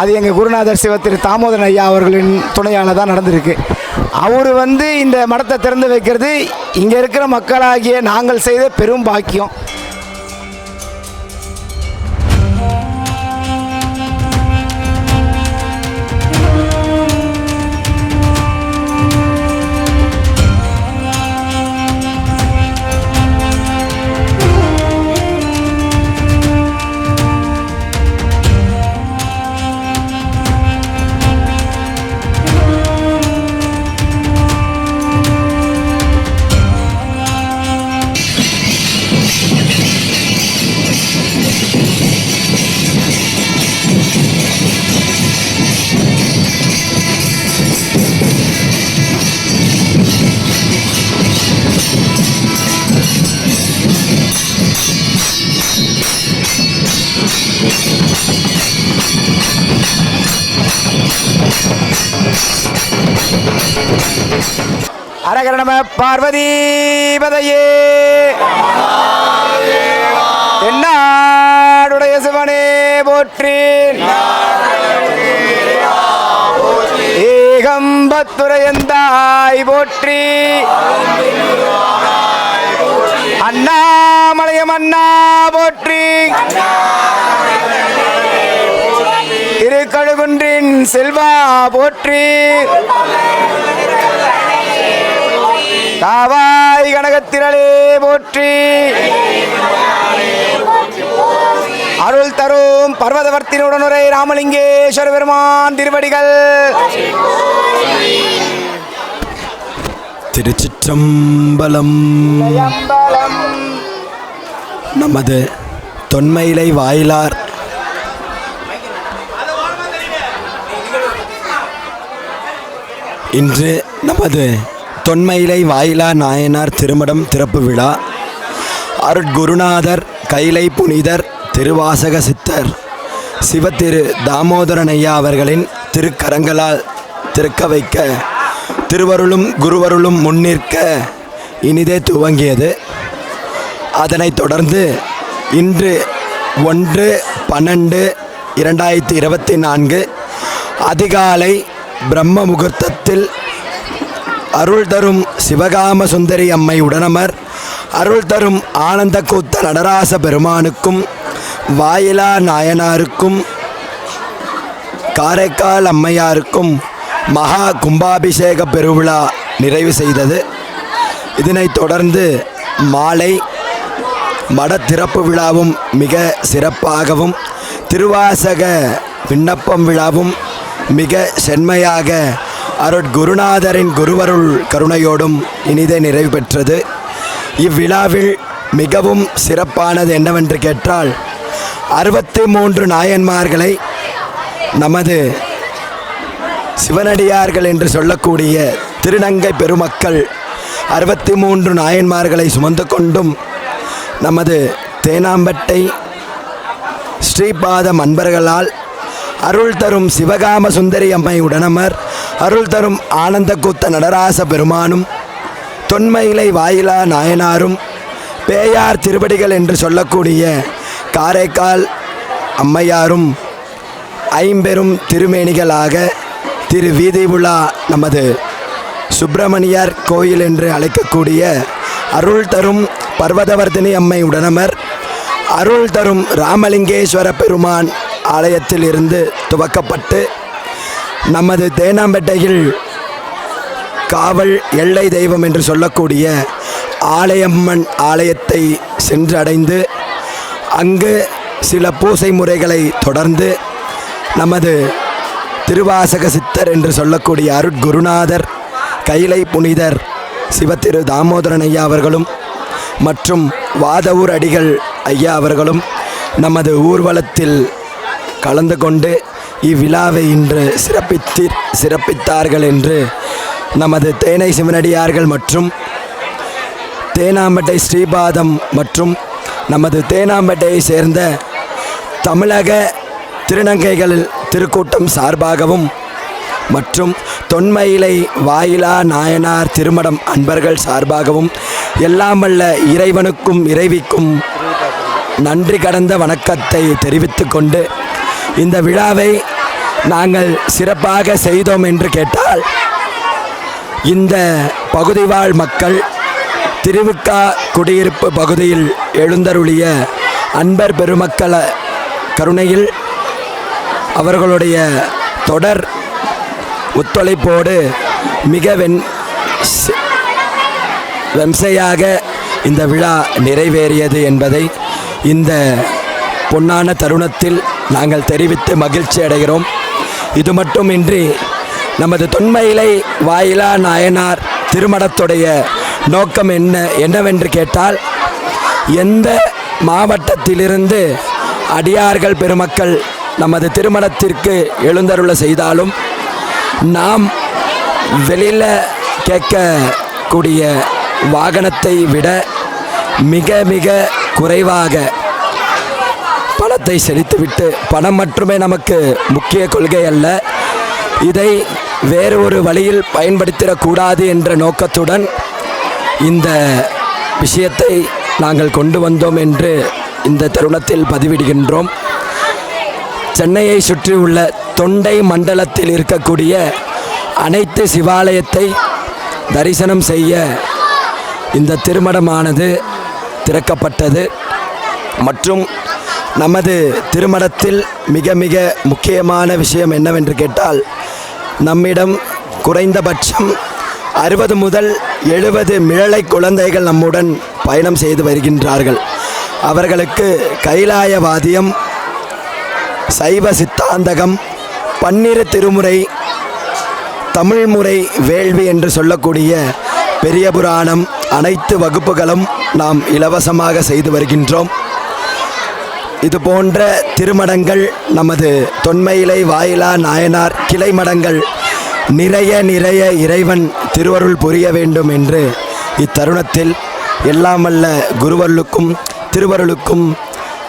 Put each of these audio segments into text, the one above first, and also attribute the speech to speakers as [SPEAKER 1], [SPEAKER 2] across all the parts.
[SPEAKER 1] அது எங்கள் குருநாதர் சிவ திரு தாமோதரன் ஐயா அவர்களின் துணையால் தான் நடந்திருக்கு. அவர் வந்து இந்த மடத்தை திறந்து வைக்கிறது இங்கே இருக்கிற மக்களாகிய நாங்கள் செய்த பெரும் பாக்கியம். நம பார்வதீபதையே. என்னாடுடைய சிவனே போற்றி. ஏகம்பத்துரையந்தாய் போற்றி. அண்ணாமலையம் அண்ணா போற்றி. திருக்கழுகுன்றின் செல்வா போற்றி. காவாய் கனகத்திரளே போற்றி. அருள் தரும் பர்வதவர்த்தினுடனுரை ராமலிங்கேஸ்வர பெருமான் திருவடிகள்.
[SPEAKER 2] திருச்சிற்றம்பலம். நமது தொன்மையிலை வாயிலார். இன்று நமது தொன்மையிலை வாயிலா நாயனார் திருமடம் திறப்பு விழா. அருட்குருநாதர் கைலை புனிதர் திருவாசக சித்தர். சிவத்திரு தாமோதரனையா அவர்களின் திருக்கரங்களால் திறக்க வைக்க திருவருளும் குருவருளும் முன்னிற்க இனிதே துவங்கியது. அதனைத் தொடர்ந்து இன்று ஒன்று பன்னெண்டு இரண்டாயிரத்தி இருபத்தி நான்கு அதிகாலை பிரம்ம முகூர்த்தத்தில் அருள் தரும் சிவகாம சுந்தரி அம்மை உடனமர். அருள் தரும் ஆனந்த கூத்த நடராச பெருமானுக்கும் வாயிலா நாயனாருக்கும் காரைக்கால் அம்மையாருக்கும் மகா கும்பாபிஷேக பெருவிழா நிறைவு செய்தது. இதனைத் தொடர்ந்து மாலை மட திறப்பு விழாவும் மிக சிறப்பாகவும் திருவாசக விண்ணப்பம் விழாவும் மிக செம்மையாக அருட்குருநாதரின் குருவருள் கருணையோடும் இனிதே நிறைவு பெற்றது. இவ்விழாவில் மிகவும் சிறப்பானது என்னவென்று கேட்டால் அறுபத்தி மூன்று நாயன்மார்களை நமது சிவனடியார்கள் என்று சொல்லக்கூடிய திருநங்கை பெருமக்கள் அறுபத்தி மூன்று நாயன்மார்களை சுமந்து கொண்டும் நமது தேனாம்பட்டை ஸ்ரீபாதம் அன்பர்களால் அருள் தரும் சிவகாம சுந்தரி அம்மை உடனமர் அருள் தரும் ஆனந்த கூத்த நடராச பெருமானும் தொன்மையிலை வாயிலா நாயனாரும் பேயார் திருவடிகள் என்று சொல்லக்கூடிய காரைக்கால் அம்மையாரும் ஐம்பெரும் திருமேனிகளாக திரு வீதி உலா நமது சுப்பிரமணியர் கோயில் என்று அழைக்கக்கூடிய அருள் தரும் பர்வதவர்தினி அம்மை உடனமர் அருள் தரும் ராமலிங்கேஸ்வர பெருமான் ஆலயத்தில் இருந்து துவக்கப்பட்டு நமது தேனாம்பேட்டையில் காவல் எல்லை தெய்வம் என்று சொல்லக்கூடிய ஆலயம்மன் ஆலயத்தை சென்றடைந்து அங்கு சில பூசை முறைகளை தொடர்ந்து நமது திருவாசக சித்தர் என்று சொல்லக்கூடிய அருட்குருநாதர் கைலை புனிதர் சிவத்திரு தாமோதரன் ஐயா அவர்களும் மற்றும் வாதவூர் அடிகள் ஐயா அவர்களும் நமது ஊர்வலத்தில் கலந்து கொண்டு இவ்விழாவை இன்று சிறப்பித்தி சிறப்பித்தார்கள் என்று நமது தேனை சிவனடியார்கள் மற்றும் தேனாம்பட்டை ஸ்ரீபாதம் மற்றும் நமது தேனாம்பட்டையை சேர்ந்த தமிழக திருநங்கைகள் திருக்கூட்டம் சார்பாகவும் மற்றும் தொன்மையிலை வாயிலா நாயனார் திருமடம் அன்பர்கள் சார்பாகவும் எல்லாம் இறைவனுக்கும் இறைவிக்கும் நன்றி கடந்த வணக்கத்தை தெரிவித்துக்கொண்டு இந்த விழாவை நாங்கள் சிறப்பாக செய்தோம் என்று கேட்டால் இந்த பகுதி வாழ் மக்கள் திருவிக்கா குடியிருப்பு பகுதியில் எழுந்தருளிய அன்பர் பெருமக்கள கருணையில் அவர்களுடைய தொடர் ஒத்துழைப்போடு மிக வெண் வெம்சையாக இந்த விழா நிறைவேறியது என்பதை இந்த பொன்னான தருணத்தில் நாங்கள் தெரிவித்து மகிழ்ச்சி அடைகிறோம். இது மட்டுமின்றி நமது தொன்மையிலை வாயிலா நாயனார் திருமணத்துடைய நோக்கம் என்ன என்னவென்று கேட்டால் எந்த மாவட்டத்திலிருந்து அடியார்கள் பெருமக்கள் நமது திருமணத்திற்கு எழுந்தருள செய்தாலும் நாம் வெளியில் கேட்கக்கூடிய வாகனத்தை விட மிக மிக குறைவாக பணத்தை செலுத்திவிட்டு பணம் மட்டுமே நமக்கு முக்கிய கொள்கை அல்ல. இதை வேறு ஒரு வழியில் பயன்படுத்திடக்கூடாது என்ற நோக்கத்துடன் இந்த விஷயத்தை நாங்கள் கொண்டு வந்தோம் என்று இந்த தருணத்தில் பதிவிடுகின்றோம். சென்னையை சுற்றியுள்ள தொண்டை மண்டலத்தில் இருக்கக்கூடிய அனைத்து சிவாலயத்தை தரிசனம் செய்ய இந்த திருமணமானது திறக்கப்பட்டது. மற்றும் நமது திருமணத்தில் மிக மிக முக்கியமான விஷயம் என்னவென்று கேட்டால் நம்மிடம் குறைந்தபட்சம் அறுபது முதல் எழுபது மிழலை குழந்தைகள் நம்முடன் பயணம் செய்து வருகின்றார்கள். அவர்களுக்கு கைலாயவாதியம் சைவ சித்தாந்தகம் பன்னிரு திருமுறை தமிழ்முறை வேள்வி என்று சொல்லக்கூடிய பெரிய புராணம் அனைத்து வகுப்புகளும் நாம் இலவசமாக செய்து வருகின்றோம். இது போன்ற திருமடங்கள் நமது தொன்மையிலை வாயிலா நாயனார் கிளை மடங்கள் நிறைய நிறைய இறைவன் திருவருள் புரிய வேண்டும் என்று இத்தருணத்தில் எல்லாம் குருவருளுக்கும் திருவருளுக்கும்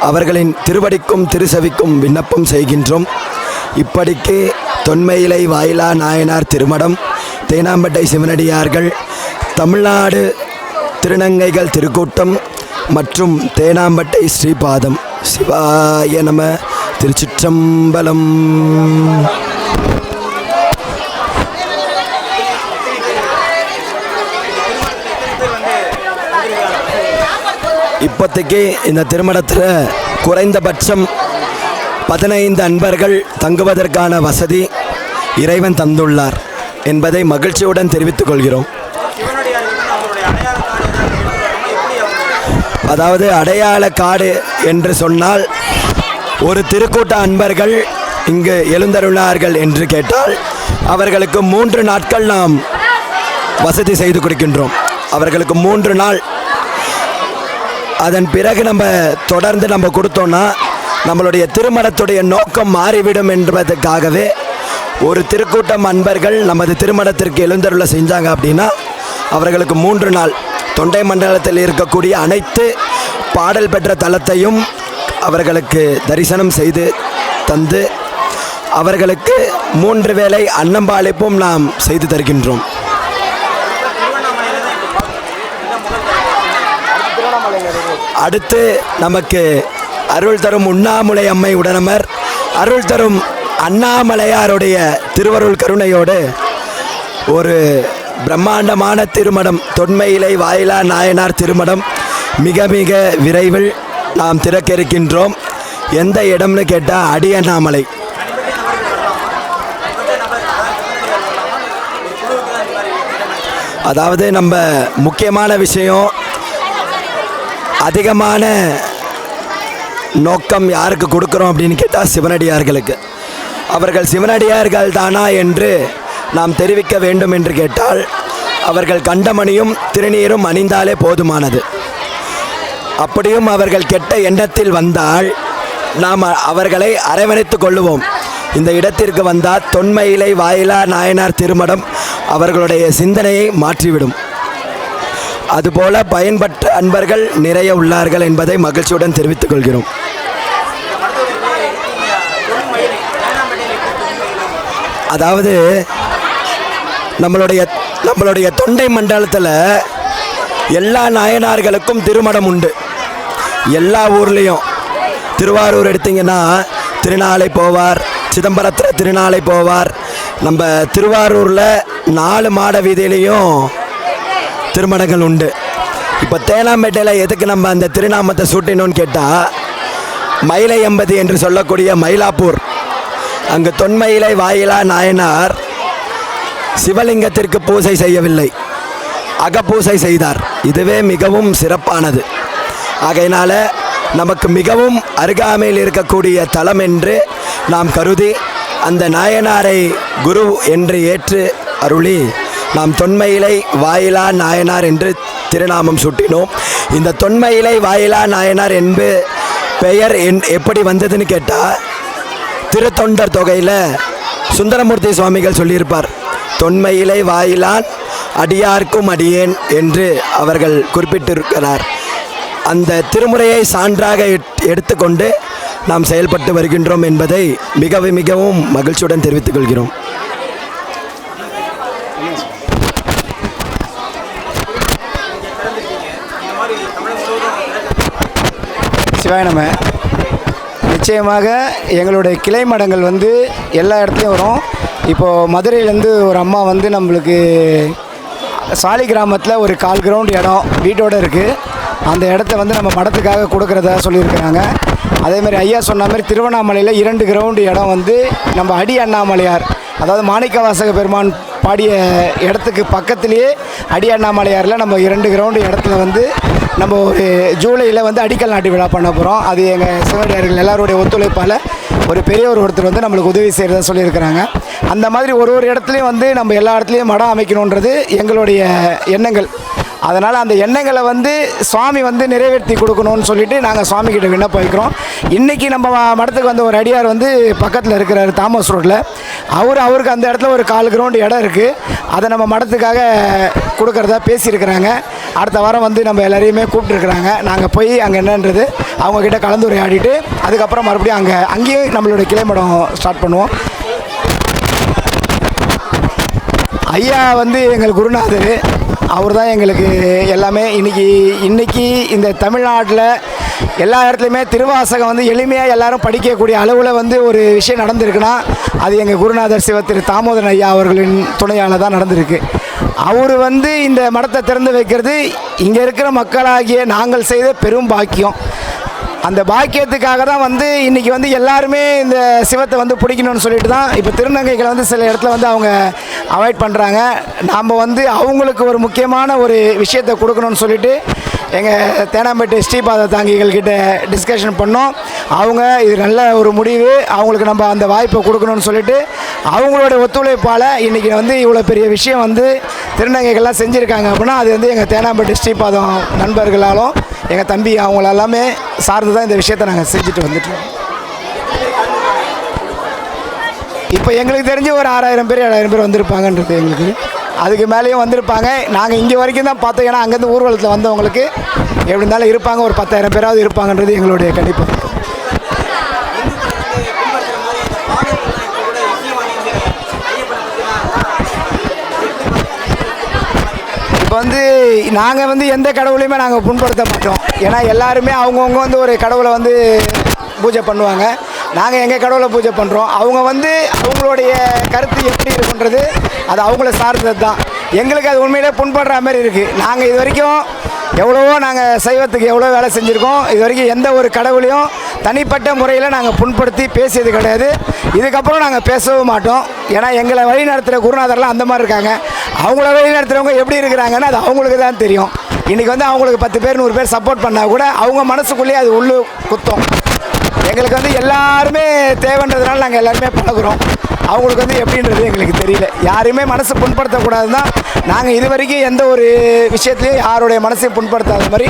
[SPEAKER 2] அவர்களின் திருவடிக்கும் திருசவிக்கும் விண்ணப்பம் செய்கின்றோம். இப்படிக்கு தொன்மையிலை வாயிலா நாயனார் திருமடம் தேனாம்பட்டை சிவனடியார்கள் தமிழ்நாடு திருநங்கைகள் திருக்கூட்டம் மற்றும் தேனாம்பட்டை ஸ்ரீபாதம். சிவாய நம திருச்சிற்றம்பலம். இப்போதைக்கு இந்த திருமணத்தில் குறைந்தபட்சம் பதினைந்து அன்பர்கள் தங்குவதற்கான வசதி இறைவன் தந்துள்ளார் என்பதை மகிழ்ச்சியுடன் தெரிவித்துக் கொள்கிறோம். அதாவது அடையாள காடு என்று சொன்னால் ஒரு திருக்கூட்ட அன்பர்கள் இங்கு எழுந்தருளார்கள் என்று கேட்டால் அவர்களுக்கு மூன்று நாட்கள் நாம் வசதி செய்து கொடுக்கின்றோம். அவர்களுக்கு மூன்று நாள். அதன் பிறகு நம்ம தொடர்ந்து நம்ம கொடுத்தோம்னா நம்மளுடைய திருமணத்துடைய நோக்கம் மாறிவிடும் என்பதற்காகவே ஒரு திருக்கூட்டம் அன்பர்கள் நமது திருமணத்திற்கு எழுந்தருள செஞ்சாங்க அப்படின்னா அவர்களுக்கு மூன்று நாள். தொண்டை மண்டலத்தில் இருக்கக்கூடிய அனைத்து பாடல் பெற்ற தலத்தையும் அவர்களுக்கு தரிசனம் செய்து தந்து அவர்களுக்கு மூன்று வேளை அன்னம்பாளிப்பும் நாம் செய்து தருகின்றோம். அடுத்து நமக்கு அருள் தரும் உண்ணாமுலை அம்மை உடனமர். அருள் தரும் அண்ணாமலையாருடைய திருவருள் கருணையோடு ஒரு பிரம்மாண்டமான திருமணம் தொன்மையிலை வாயிலா நாயனார் திருமணம் மிக மிக விரைவில் நாம் திறக்க இருக்கின்றோம் எந்த இடம்னு கேட்டால் அடியண்ணாமலை அதாவது நம்ம முக்கியமான விஷயம் அதிகமான நோக்கம் யாருக்கு கொடுக்குறோம் அப்படின்னு கேட்டால் சிவனடியார்களுக்கு. அவர்கள் சிவனடியார்கள் தானா என்று நாம் தெரிவிக்க வேண்டும் என்று கேட்டால் அவர்கள் கண்டமணியும் திருநீரும் அணிந்தாலே போதுமானது. அப்படியும் அவர்கள் கெட்ட எண்ணத்தில் வந்தால் நாம் அவர்களை அரவணைத்து கொள்ளுவோம். இந்த இடத்திற்கு வந்தால் தொன்மையிலை வாயிலா நாயனார் திருமணம் அவர்களுடைய சிந்தனையை மாற்றிவிடும். அதுபோல பயன்பட்ட அன்பர்கள் நிறைய உள்ளார்கள் என்பதை மகிழ்ச்சியுடன் தெரிவித்துக் கொள்கிறோம். அதாவது நம்மளுடைய நம்மளுடைய தொண்டை மண்டலத்தில் எல்லா நாயனார்களுக்கும் திருமணம் உண்டு. எல்லா ஊர்லேயும். திருவாரூர் எடுத்தீங்கன்னா திருநாளை போவார். சிதம்பரத்தில் திருநாளை போவார். நம்ம திருவாரூரில் நாலு மாட வீதியிலையும் திருமணங்கள் உண்டு. இப்போ தேனாம்பேட்டையில் எதுக்கு நம்ம அந்த திருநாமத்தை சூட்டினோன்னு கேட்டால் மயிலை எம்பதி என்று சொல்லக்கூடிய மயிலாப்பூர். அங்கு தொன்மயிலை வாயிலா நாயனார் சிவலிங்கத்திற்கு பூஜை செய்யவில்லை. அகப்பூசை செய்தார். இதுவே மிகவும் சிறப்பானது. ஆகையினால நமக்கு மிகவும் அருகாமையில் இருக்கக்கூடிய தலம் என்று நாம் கருதி அந்த நாயனாரை குரு என்று ஏற்று அருளி நாம் தொன்மையிலை வாயிலா நாயனார் என்று திருநாமம் சுட்டினோம். இந்த தொன்மையிலை வாயிலா நாயனார் என்பது பெயர் என் எப்படி வந்ததுன்னு கேட்டால் திருத்தொண்டர் தொகையில் சுந்தரமூர்த்தி சுவாமிகள் சொல்லியிருப்பார். தொன்மையிலை வாயிலான் அடியார்க்கும் அடியேன் என்று அவர்கள் குறிப்பிட்டிருக்கிறார். அந்த திருமுறையை சான்றாக எட்- எடுத்துக்கொண்டு நாம் செயல்பட்டு வருகின்றோம் என்பதை மிகவும் மிகவும் மகிழ்ச்சியுடன் தெரிவித்துக் கொள்கிறோம்.
[SPEAKER 1] சிவாயணம நிச்சயமாக எங்களுடைய கிளை மடங்கள் வந்து எல்லா இடத்துலையும் வரும். இப்போது மதுரையிலேருந்து ஒரு அம்மா வந்து நம்மளுக்கு சாலி கிராமத்தில் ஒரு கால் கிரவுண்ட் இடம் வீட்டோடு இருக்குது அந்த இடத்த வந்து நம்ம மடத்துக்காக கொடுக்குறதா சொல்லியிருக்கிறாங்க. அதேமாதிரி ஐயா சொன்ன மாதிரி திருவண்ணாமலையில் இரண்டு கிரவுண்டு இடம் வந்து நம்ம அடி அண்ணாமலையார். அதாவது மாணிக்கவாசக பெருமான் பாடிய இடத்துக்கு பக்கத்துலேயே அடி அண்ணாமலையாரில் நம்ம இரண்டு கிரவுண்டு இடத்துல வந்து நம்ம ஒரு ஜூலையில் வந்து அடிக்கல் நாட்டு விழா பண்ண போகிறோம் அது எங்கள் சிவனடியார்கள் எல்லாருடைய ஒத்துழைப்பால் ஒரு பெரியவர் ஒருத்தர் வந்து நம்மளுக்கு உதவி செய்கிறதா சொல்லியிருக்கிறாங்க. அந்த மாதிரி ஒரு ஒரு இடத்துலையும் வந்து நம்ம எல்லா இடத்துலையும் மடம் அமைக்கணுன்றது எங்களுடைய எண்ணங்கள். அதனால் அந்த எண்ணங்களை வந்து சுவாமி வந்து நிறைவேற்றி கொடுக்கணும்னு சொல்லிட்டு நாங்கள் சுவாமி கிட்ட விண்ணப்பம் வைக்கிறோம். இன்றைக்கி நம்ம மடத்துக்கு வந்த ஒரு அடியார் வந்து பக்கத்தில் இருக்கிறார் தாமஸ் ரோட்டில் அவர் அவருக்கு அந்த இடத்துல ஒரு கால் கிரவுண்டு இடம் இருக்குது அதை நம்ம மடத்துக்காக கொடுக்கறதா பேசியிருக்கிறாங்க. அடுத்த வாரம் வந்து நம்ம எல்லாரையுமே கூப்பிட்டுருக்குறாங்க. நாங்கள் போய் அங்கே என்னன்றது அவங்கக்கிட்ட கலந்துரையாடிட்டு அதுக்கப்புறம் மறுபடியும் அங்கே அங்கேயும் நம்மளோட கிளை மடம் ஸ்டார்ட் பண்ணுவோம். ஐயா வந்து எங்கள் குருநாதர். அவர் தான் எங்களுக்கு எல்லாமே. இன்றைக்கி இன்னைக்கு இந்த தமிழ்நாட்டில் எல்லா இடத்துலையுமே திருவாசகம் வந்து எளிமையாக எல்லாரும் படிக்கக்கூடிய அளவில் வந்து ஒரு விஷயம் நடந்திருக்குன்னா அது எங்கள் குருநாதர் சிவ திரு தாமோதரன் ஐயா அவர்களின் துணையால் தான் நடந்திருக்கு. அவர் வந்து இந்த மடத்தை திறந்து வைக்கிறது இங்கே இருக்கிற மக்களாகிய நாங்கள் செய்த பெரும் பாக்கியம். அந்த பாக்கியத்துக்காக தான் வந்து இன்றைக்கி வந்து எல்லாருமே இந்த சிவத்தை வந்து பிடிக்கணும்னு சொல்லிட்டு தான் இப்போ திருநங்கைகளை வந்து சில இடத்துல வந்து அவங்க அவாய்ட் பண்ணுறாங்க நாம் வந்து அவங்களுக்கு ஒரு முக்கியமான ஒரு விஷயத்தை கொடுக்கணும்னு சொல்லிட்டு எங்கள் தேனாம்பேட்டை ஸ்ரீபாத தாங்கிகள் கிட்ட டிஸ்கஷன் பண்ணோம். அவங்க இது நல்ல ஒரு முடிவு. அவங்களுக்கு நம்ம அந்த வாய்ப்பை கொடுக்கணும்னு சொல்லிட்டு அவங்களோட ஒத்துழைப்பால் இன்றைக்கி வந்து இவ்வளோ பெரிய விஷயம் வந்து திருநங்கைகள்லாம் செஞ்சுருக்காங்க அப்படின்னா அது வந்து எங்கள் தேனாம்பேட்டை ஸ்ரீபாதம் நண்பர்களாலும் எங்கள் தம்பி அவங்கள எல்லாமே சார்ந்து தான் இந்த விஷயத்தை நாங்கள் செஞ்சுட்டு வந்துட்டோம். இப்போ எங்களுக்கு தெரிஞ்சு ஒரு ஆறாயிரம் பேர் ஏழாயிரம் பேர் வந்திருப்பாங்கன்றது எங்களுக்கு. அதுக்கு மேலேயும் வந்திருப்பாங்க. நாங்கள் இங்கே வரைக்கும் தான் பார்த்தோம். ஏன்னா அங்கேருந்து ஊர்வலத்தில் வந்தவங்களுக்கு எப்படி இருந்தாலும் இருப்பாங்க. ஒரு பத்தாயிரம் பேராவது இருப்பாங்கன்றது எங்களுடைய கணிப்பு இப்போ வந்து நாங்கள் வந்து எந்த கடவுளையுமே நாங்கள் புண்படுத்த மாட்டோம். ஏன்னா எல்லாருமே அவங்கவுங்க வந்து ஒரு கடவுளை வந்து பூஜை பண்ணுவாங்க. நாங்கள் எங்கள் கடவுளை பூஜை பண்ணுறோம் அவங்க வந்து அவங்களுடைய கருத்து எப்படி இருக்குன்றது அது அவங்கள சார்ந்தது தான். எங்களுக்கு அது உண்மையிலே புண்படுற மாதிரி இருக்குது நாங்கள் இது வரைக்கும் எவ்வளவோ நாங்கள் சைவத்துக்கு எவ்வளோ வேலை செஞ்சுருக்கோம். இது வரைக்கும் எந்த ஒரு கடவுளையும் தனிப்பட்ட முறையில் நாங்கள் புண்படுத்தி பேசியது கிடையாது. இதுக்கப்புறம் நாங்கள் பேசவும் மாட்டோம். ஏன்னா எங்களை வழி நடத்துகிற குருநாதர்லாம் அந்த மாதிரி இருக்காங்க. அவங்கள வழி நடத்துகிறவங்க எப்படி இருக்கிறாங்கன்னு அது அவங்களுக்கு தான் தெரியும். இன்றைக்கி வந்து அவங்களுக்கு பத்து பேர் நூறு பேர் சப்போர்ட் பண்ணால் கூட அவங்க மனசுக்குள்ளேயே அது உள்ளு குத்தம். எங்களுக்கு வந்து எல்லாருமே தேவைன்றதுனால நாங்கள் எல்லாருமே பழகுறோம். அவங்களுக்கு வந்து எப்படின்றது எங்களுக்கு தெரியல. யாரையுமே மனசு புண்படுத்தக்கூடாதுன்னா நாங்கள் இது வரைக்கும் எந்த ஒரு விஷயத்துலையும் யாருடைய மனசையும் புண்படுத்தாத மாதிரி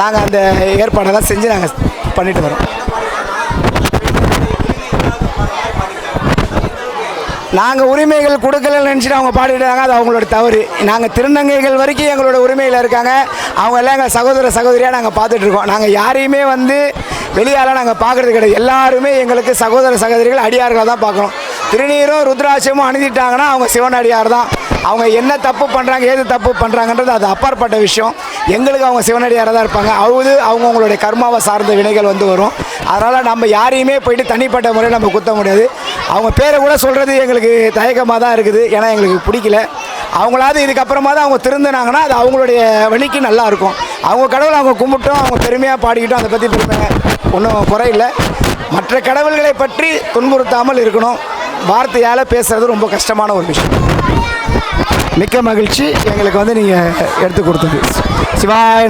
[SPEAKER 1] நாங்கள் அந்த ஏற்பாடெல்லாம் செஞ்சு நாங்கள் பண்ணிட்டு வரோம். நாங்கள் உரிமைகள் கொடுக்கலன்னு நினச்சிட்டு அவங்க பாடிட்டாங்க அது அவங்களோட தவறு. நாங்கள் திருநங்கைகள் வரைக்கும் எங்களோட உரிமையில் இருக்காங்க. அவங்க எல்லாம் எங்கள் சகோதர சகோதரியாக நாங்கள் பார்த்துட்ருக்கோம் நாங்கள் யாரையுமே வந்து வெளியால் நாங்கள் பார்க்குறது கிடையாது. எல்லாருமே எங்களுக்கு சகோதர சகோதரிகள் அடியார்களை தான் பார்க்குறோம் திருநீரும் ருத்ராட்சமும் அணிஞ்சிட்டாங்கன்னா அவங்க சிவன் அடியார் தான். அவங்க என்ன தப்பு பண்ணுறாங்க ஏது தப்பு பண்ணுறாங்கன்றது அது அப்பாற்பட்ட விஷயம். எங்களுக்கு அவங்க சிவனடியாராக தான் இருப்பாங்க. அவது அவங்கவுங்களுடைய கர்மாவை சார்ந்த வினைகள் வந்து வரும். அதனால் நம்ம யாரையுமே போயிட்டு தனிப்பட்ட முறையில் நம்ம குத்த முடியாது. அவங்க பேரை கூட சொல்கிறது எங்களுக்கு தயக்கமாக தான் இருக்குது. ஏன்னா எங்களுக்கு பிடிக்கல. அவங்களாவது இதுக்கப்புறமா தான் அவங்க திருந்தினாங்கன்னா அது அவங்களுடைய வழிக்கு நல்லா இருக்கும். அவங்க கடவுளை அவங்க கும்பிட்டோம் அவங்க பெருமையாக பாடிக்கிட்டோம் அதை பற்றி பெருமை ஒன்றும் குறையில்லை மற்ற கடவுள்களை பற்றி துன்புறுத்தாமல் இருக்கணும். வார்த்தையால் பேசுகிறது ரொம்ப கஷ்டமான ஒரு விஷயம். மிக்க மகிழ்ச்சி. எங்களுக்கு வந்து நீங்கள் எடுத்து கொடுத்தது. சிவாய